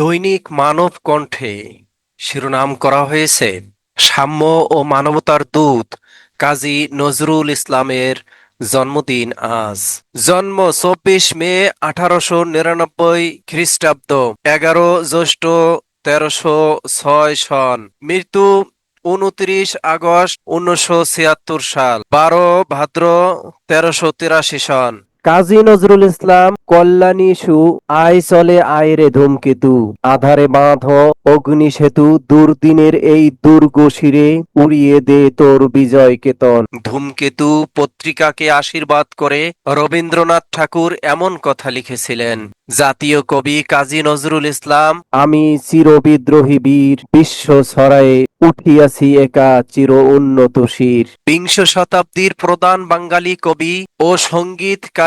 দৈনিক মানব কণ্ঠে শিরোনাম করা হয়েছে, সাম্য ও মানবতার দূত কাজী নজরুল ইসলামের জন্মদিন আজ। জন্ম চব্বিশ মে আঠারোশো নিরানব্বই খ্রিস্টাব্দ, এগারো জ্যৈষ্ঠ তেরোশো ছয় সন। মৃত্যু উনত্রিশ আগস্ট উনিশশো ছিয়াত্তর সাল, বারো ভাদ্র তেরোশো তিরাশি সন। কাজী নজরুল ইসলাম কল্যাণী সু আই চলে আয় রে ধূমকেতু আধারে বাঁধ অগ্নি সেতু দুর্দিনের এই দুর্গ শিরে উড়িয়ে দে তোর বিজয় কেতন। ধূমকেতু পত্রিকাকে আশীর্বাদ করে রবীন্দ্রনাথ ঠাকুর এমন কথা লিখেছিলেন জাতীয় কবি কাজী নজরুল ইসলাম আমি চিরবিদ্রোহী বীর বিশ্ব ছড়ায়ে উঠিয়াছি একা চির উন্নত শির। বিংশ শতাব্দীর প্রধান বাঙালি কবি ও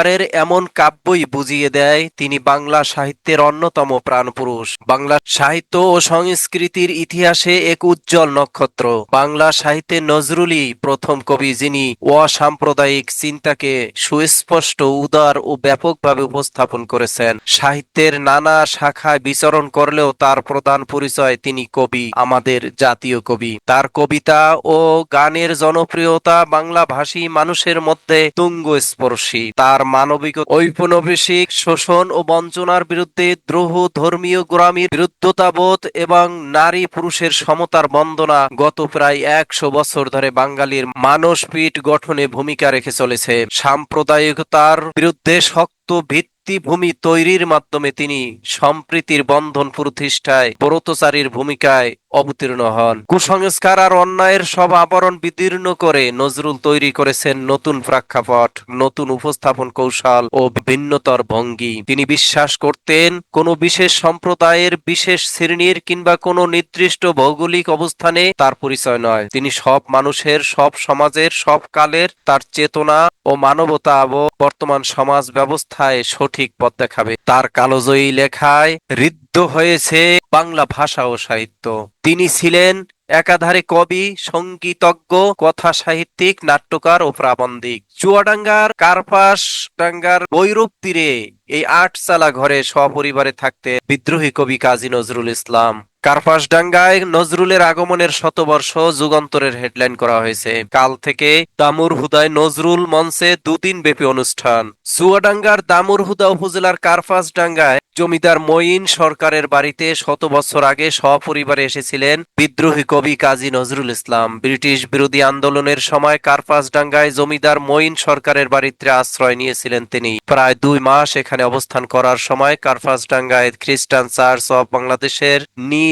সঙ্গীতকারের এমন কাব্যই বুঝিয়ে দেয়, তিনি বাংলা সাহিত্যের অন্যতম প্রাণপুরুষ। বাংলা সাহিত্য ও সংস্কৃতির ইতিহাসে এক উজ্জ্বল নক্ষত্র। বাংলা সাহিত্যে নজরুলই প্রথম কবি, যিনি অসাম্প্রদায়িক চিন্তাকে সুস্পষ্ট, উদার ও ব্যাপকভাবে উপস্থাপন করেছেন। সাহিত্যের নানা শাখায় বিচরণ করলেও তার প্রধান পরিচয় তিনি কবি, আমাদের জাতীয় কবি। তার কবিতা ও গানের জনপ্রিয়তা বাংলা ভাষী মানুষের মধ্যে তুঙ্গ স্পর্শী তার মানবিক ঔপনিবেশিক শোষণ ও বঞ্চনার বিরুদ্ধে দ্রোহ ধর্মীয় গোড়ামির বিরুদ্ধতাবোধ এবং নারী পুরুষের সমতার বন্দনা গত প্রায় একশো বছর ধরে বাঙালির মানসপীঠ গঠনে ভূমিকা রেখে চলেছে। সাম্প্রদায়িকতার বিরুদ্ধে শক্ত ভিত্তি ভিত্তিভূমি তৈরির মাধ্যমে তিনি সম্প্রীতির বন্ধন প্রতিষ্ঠায় ব্রতচারীর ভূমিকায় অবতীর্ণ হন। কুসংস্কার আর অন্যায়ের সব আবরণ বিদীর্ণ করে নজরুল তৈরি করেছেন নতুন প্রেক্ষাপট, নতুন উপস্থাপন কৌশল ও ভিন্নতর ভঙ্গি। তিনি বিশ্বাস করতেন, কোনো বিশেষ সম্প্রদায়ের বিশেষ শ্রেণির কিংবা কোনো নির্দিষ্ট ভৌগোলিক অবস্থানে তার পরিচয় নয়। তিনি সব মানুষের, সব সমাজের, সব কালের তার চেতনা ও মানবতা বর্তমান সমাজ ব্যবস্থায় সঠিক পথ দেখাবে। তার কালোজয়ী লেখায় ঋদ্ধ হয়েছে বাংলা ভাষা ও সাহিত্য। তিনি ছিলেন একাধারে কবি, সঙ্গীতজ্ঞ, কথা সাহিত্যিক, নাট্যকার ও প্রাবন্ধিক। চুয়াডাঙ্গার কার্পাস ডাঙ্গার বৈরূপ তীরে এই আটচালা ঘরে সপরিবারে থাকতে বিদ্রোহী কবি কাজী নজরুল ইসলাম। কার্পাসডাঙ্গায় নজরুলের আগমনের শতবর্ষ যুগান্তরের হেডলাইন করা হয়েছে। কাল থেকে দামুর হুদায় নজরুল মঞ্চে দুদিন ব্যাপী অনুষ্ঠান। চুয়াডাঙ্গার দামুর হুদা উপজেলার কার্পাসডাঙ্গায় জমিদার মঈন সরকারের বাড়িতে শত বছর আগে সপরিবারে এসেছিলেন বিদ্রোহী কবি কাজী নজরুল ইসলাম। ব্রিটিশ বিরোধী আন্দোলনের সময় কার্পাসডাঙ্গায় জমিদার মঈন সরকারের বাড়িতে আশ্রয় নিয়েছিলেন তিনি। প্রায় দুই মাস এখানে অবস্থান করার সময় কার্পাসডাঙ্গায় খ্রিস্টান চার্চ অব বাংলাদেশের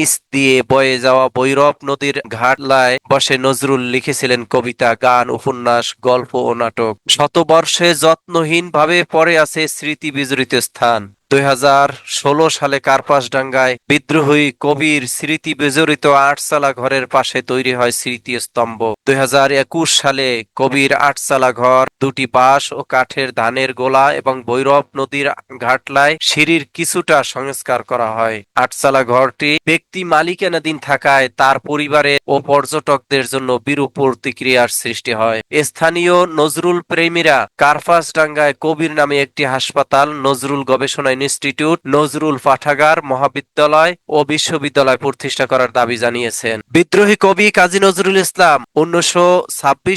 নিচ দিয়ে বয়ে যাওয়া বৈরব নদীর ঘাটলায় বসে নজরুল লিখেছিলেন কবিতা, গান, উপন্যাস, গল্প ও নাটক। শতবর্ষে যত্নহীন ভাবে পড়ে আছে স্মৃতি বিজড়িত স্থান। দুই হাজার ষোলো সালে কার্পাসডাঙ্গায় বিদ্রোহী কবির স্মৃতি বিজড়িত আটচালা ঘরের পাশে তৈরি হয় স্মৃতি স্তম্ভ দুই হাজার একুশ সালে কবির আটচালা ঘর, দুটি বাঁশ ও কাঠের ধানের গোলা এবং ভৈরব নদীর ঘাটলায় সিঁড়ির কিছুটা সংস্কার করা হয়। আটচালা ঘরটি ব্যক্তি মালিকানাধীন থাকায় তার পরিবারে ও পর্যটকদের জন্য বিরূপ প্রতিক্রিয়ার সৃষ্টি হয়। স্থানীয় নজরুল প্রেমীরা কার্পাসডাঙ্গায় কবির নামে একটি হাসপাতাল নজরুল গবেষণা ইনস্টিটিউট নজরুল পাঠাগার, মহাবিদ্যালয় ও বিশ্ববিদ্যালয় প্রতিষ্ঠা করার দাবি জানিয়েছেন। বিদ্রোহী কবি কাজী নজরুল ইসলাম উনিশশো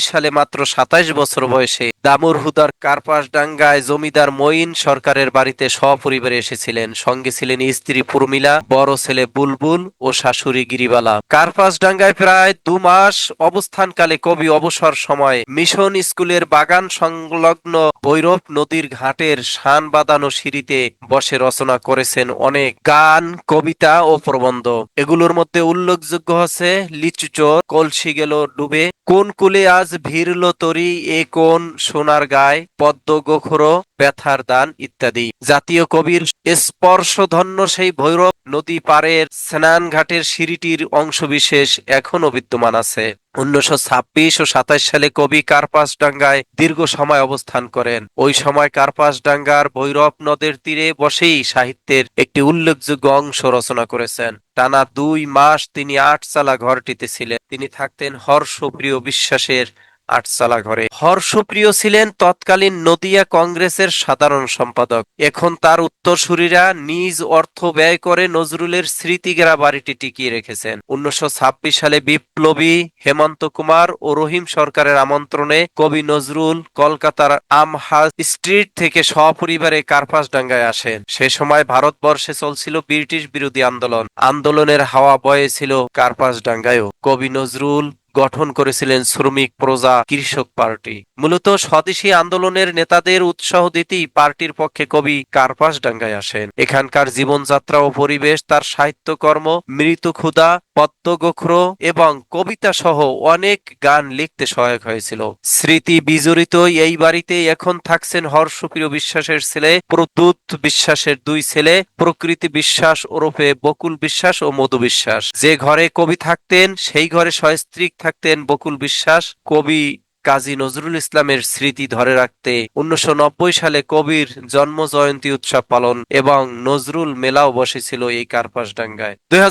সালে মাত্র সাতাইশ বছর বয়সে দামুর হুদার কার্পাসডাঙ্গায় জমিদার মঈন সরকারের বাড়িতে সপরিবারে এসেছিলেন। সঙ্গে ছিলেন স্ত্রী পুরমিলা, বড় ছেলে বুলবুল ও শাশুড়ি গিরিবালা। কার্পাসডাঙ্গায় প্রায় দু মাস অবস্থানকালে কবি অবসর সময় মিশন স্কুলের বাগান সংলগ্ন ভৈরব নদীর ঘাটের শান বাঁধানো সিঁড়িতে বসে রচনা করেছেন অনেক গান, কবিতা ও প্রবন্ধ। এগুলোর মধ্যে উল্লেখযোগ্য হচ্ছে লিচু চোর, কলসি গেল, ডুবে কোন কুলে আজ ভিড়ল তরি, এ কোন সোনার গায়, পদ্ম গোখর, ব্যথার দান ইত্যাদি। জাতীয় কবির স্পর্শধন্য সেই ভৈরব নদী পারের স্নান ঘাটের সিঁড়িটির অংশবিশেষ এখনও বিদ্যমান আছে। উনিশশো ছাব্বিশ ও সাতাশ সালে কবি কার্পাসডাঙ্গায় দীর্ঘ সময় অবস্থান করেন। ওই সময় কার্পাসডাঙ্গার ভৈরব নদের তীরে বসেই সাহিত্যের একটি উল্লেখযোগ্য অংশ রচনা করেছেন। টানা দুই মাস তিনি আটচালা ঘরটিতে ছিলেন। তিনি থাকতেন হর্ষপ্রিয় বিশ্বাসের আটচালা ঘরে। হর্ষপ্রিয় ছিলেন তৎকালীন নদিয়া কংগ্রেসের সাধারণ সম্পাদক। এখন তার উত্তরসূরিরা নিজ অর্থ ব্যয় করে নজরুলের স্মৃতিগেরা বাড়িটি টিকিয়ে রেখেছেন। উনিশশো সালে বিপ্লবী হেমন্ত কুমার ও রহিম সরকারের আমন্ত্রণে কবি নজরুল কলকাতার আমহাজ স্ট্রিট থেকে সপরিবারে কার্পাসডাঙ্গায় আসেন। সে সময় ভারতবর্ষে চলছিল ব্রিটিশ বিরোধী আন্দোলন। আন্দোলনের হাওয়া বয়েছিল কার্পাসডাঙ্গায়ও। কবি নজরুল গঠন করেছিলেন শ্রমিক প্রজা কৃষক পার্টি। মূলত স্বদেশী আন্দোলনের নেতাদের উৎসাহ দিতেই পার্টির পক্ষে কবি কার্পাস ডাঙ্গায় আসেন। এখানকার জীবনযাত্রা ও পরিবেশ, তার সাহিত্যকর্ম, মৃত ক্ষুদা পদ্মগোখ্র এবং কবিতা সহ অনেক গান লিখতে সহায়ক হয়েছিল। স্মৃতি বিজড়িত এই বাড়িতে এখন থাকছেন হর্ষপ্রিয় বিশ্বাসের ছেলে, প্রদ্যুৎ বিশ্বাসের দুই ছেলে, প্রকৃতি বিশ্বাস ওরফে বকুল বিশ্বাস ও মধু বিশ্বাস। যে ঘরে কবি থাকতেন, সেই ঘরে সস্ত্রীক থাকতেন বকুল বিশ্বাস। কবি কাজী নজরুল ইসলামের স্মৃতি ধরে রাখতে উনিশশো নব্বই সালে কবির জন্ম জয়ন্তী উৎসব পালন এবং নজরুল মেলাও বসেছিল এই কার্পাসডাঙ্গায় দুই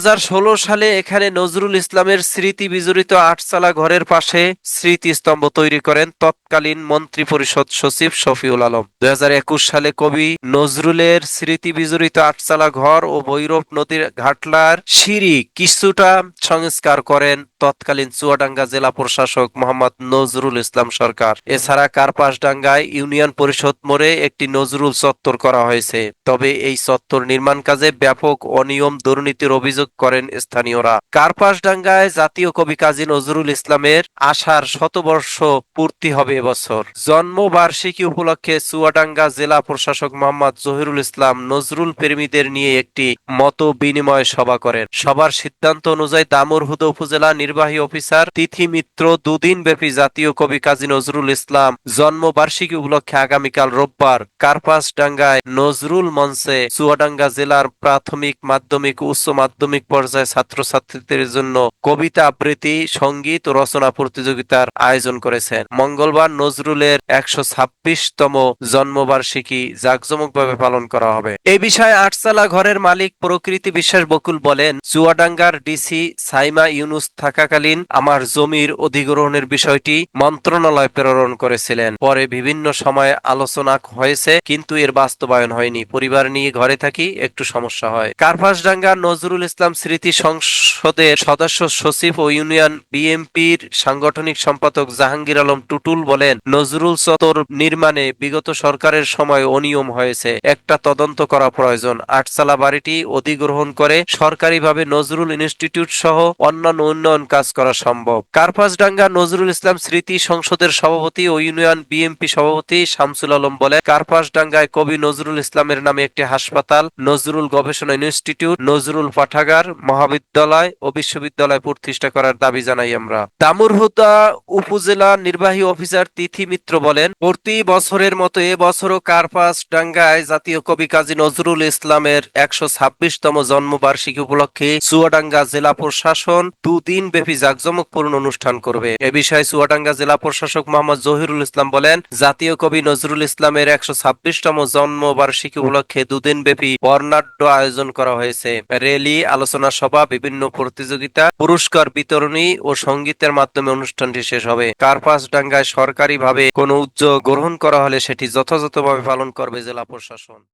সালে এখানে নজরুল ইসলামের স্মৃতি বিজড়িত আটচালা ঘরের পাশে স্মৃতিস্তম্ভ তৈরি করেন তৎকালীন মন্ত্রী পরিষদ সচিব শফিউল আলম। দুই হাজার একুশ সালে কবি নজরুলের স্মৃতি বিজড়িত আটচালা ঘর ও ভৈরব নদীর ঘাটলার সিঁড়ি কিছুটা সংস্কার করেন তৎকালীন চুয়াডাঙ্গা জেলা প্রশাসক মোহাম্মদ নজরুল ইসলাম সরকার। এছাড়া কার্পাসডাঙ্গায় ইউনিয়ন পরিষদ মোড়ে একটি নজরুল চত্বর করা হয়েছে। তবে এই চত্বর নির্মাণ কাজে ব্যাপক অনিয়ম দুর্নীতির অভিযোগ করেন স্থানীয়রা। কার্পাসডাঙ্গায় জাতীয় কবি কাজী নজরুল ইসলামের আসার শতবর্ষ পূর্তি হবে এবছর। জন্মবার্ষিকী উপলক্ষে চুয়াডাঙ্গা জেলা প্রশাসক মোহাম্মদ জহিরুল ইসলাম নজরুল প্রেমীদের নিয়ে একটি মত বিনিময় সভা করেন। সবার সিদ্ধান্ত অনুযায়ী দামুরহুদা উপজেলা নির্বাহী অফিসার তিথি মিত্র দুদিন ব্যাপী জাতীয় কবি কাজী নজরুল ইসলাম জন্মবার্ষিকী উপলক্ষে আগামীকাল রোববার কার্পাসডাঙ্গায় নজরুল মঞ্চে চুয়াডাঙ্গা জেলার প্রাথমিক মাধ্যমিক উচ্চ মাধ্যমিক পর্যায়ে ছাত্রছাত্রীদের জন্য কবিতা আবৃত্তি, সংগীত ও রচনা প্রতিযোগিতার আয়োজন করেছেন। মঙ্গলবার নজরুলের একশো ছাব্বিশতম জন্মবার্ষিকী জাঁকজমকভাবে পালন করা হবে। এই বিষয়ে আটচালা ঘরের মালিক প্রকৃতি বিশ্বাস বকুল বলেন, চুয়াডাঙ্গার ডিসি সাইমা ইউনুস থাকাকালীন আমার জমির অধিগ্রহণের বিষয়টি মন্ত্রণালয় প্রেরণ করেছিলেন। পরে বিভিন্ন সময়ে আলোচনা হয়েছে, কিন্তু এর বাস্তবায়ন হয়নি। পরিবার নিয়ে ঘরে থাকি, একটু সমস্যা হয়। কার্পাসডাঙ্গা নজরুল ইসলাম স্মৃতি সংসদের সদস্য সচিব ও ইউনিয়ন বিএমপির সাংগঠনিক সম্পাদক জাহাঙ্গীর আলম টুটুল বলেন, নজরুল চত্বর নির্মাণে বিগত সরকারের সময় অনিয়ম হয়েছে। একটা তদন্ত করা প্রয়োজন। আটচালা বাড়িটি অধিগ্রহণ করে সরকারিভাবে নজরুল ইনস্টিটিউট সহ অন্যান্য উন্নয়ন কাজ করা সম্ভব। কার্পাসডাঙ্গা নজরুল ইসলাম স্মৃতি সংসদের সভাপতি ও ইউনিয়ন বিএমপি সভাপতি শামসুল আলম বলে কার্পাসডাঙ্গায় কবি নজরুল ইসলামের নামে একটি হাসপাতাল, নজরুল গবেষণা ইনস্টিটিউট, নজরুল পাঠাগার, মহাবিদ্যালয় ও বিশ্ববিদ্যালয় প্রতিষ্ঠা করার দাবি জানাই আমরা। দামুরহুদা উপজেলা নির্বাহী অফিসার তিথি মিত্র বলেন, প্রতি বছরের মতো এ বছরও কার্পাস ডাঙ্গায় জাতীয় কবি কাজী নজরুল ইসলামের একশো ছাব্বিশতম জন্মবার্ষিকী উপলক্ষে চুয়াডাঙ্গা জেলা প্রশাসন দুদিন ব্যাপী জাঁকজমকপূর্ণ অনুষ্ঠান করবে। এ বিষয়ে চুয়াডাঙ্গা জেলা প্রশাসক মোহাম্মদ জহিরুল ইসলাম বলেন, জাতীয় কবি নজরুল ইসলামের একশো ছাব্বিশতম জন্মবার্ষিকী উপলক্ষে দুদিন ব্যাপী বর্ণাঢ্য আয়োজন করা হয়েছে। র্যালি, আলোচনা সভা, বিভিন্ন প্রতিযোগিতা, পুরস্কার বিতরণী ও সঙ্গীতের মাধ্যমে অনুষ্ঠানটি শেষ হবে। কার্পাস ডাঙ্গায় সরকারিভাবে কোনো উদ্যোগ গ্রহণ করা হলে সেটি যথাযথভাবে পালন করবে জেলা প্রশাসন।